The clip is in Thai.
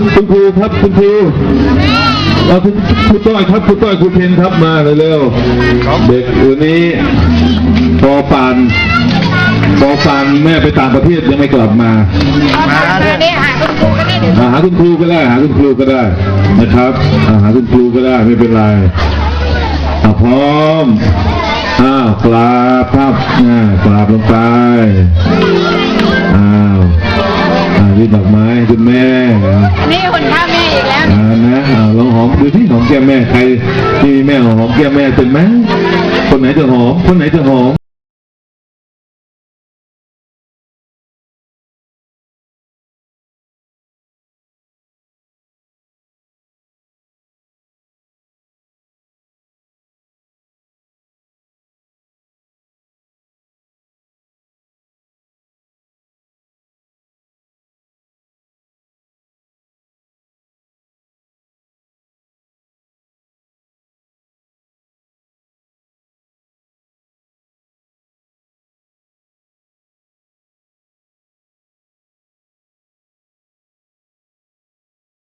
คุณครูครับคุณครูเอาคุณครูต้อยครับคุณต้อยครูเพนครับมาเร็วๆเด็กวันนี้ปอปานปอปานแม่ไปต่างประเทศยังไม่กลับมามาเนี่ยหาคุณครูก็ได้เดี๋ยวอ่าหาคุณครูก็ได้หาคุณครูก็ได้นะครับอ่าหาคุณครูก็ได้ไม่เป็นไรอ่าพร้อมอ้าวกราบครับอ่ากราบลงไป คุณแม่นี่คนข้าแม่อีกแล้วอ่านะอ่าลองหอมดูที่หอมแก้มแม่ใครที่มีแม่หอมแก้มแม่เป็นไหมคนไหนจะหอมคนไหนจะหอม